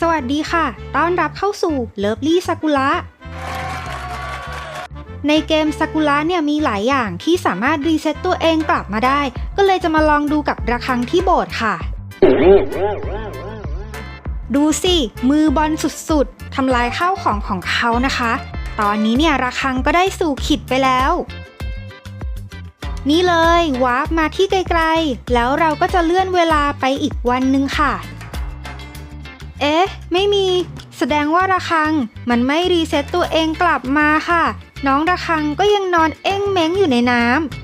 สวัสดีค่ะ ต้อนรับเข้าสู่เลิฟลี่ซากุระในเกมซากุระเนี่ยมีหลายอย่างที่สามารถรีเซ็ตตัวเองกลับมาได้ ก็เลยจะมาลองดูกับระฆังที่โบสถ์ค่ะ ดูสิ มือบอลสุดๆทำลายข้าวของของเขานะคะ ตอนนี้เนี่ยระฆังก็ได้สู่ขิดไปแล้ว นี่เลยวาร์ปมาที่ไกลๆ แล้วเราก็จะเลื่อนเวลาไปอีกวันหนึ่งค่ะ เอ๊ะ ไม่มี แสดงว่าระคัง มันไม่รีเซ็ตตัวเองกลับมาค่ะ น้องระคังก็ยังนอนเอ้งเม้งอยู่ในน้ำ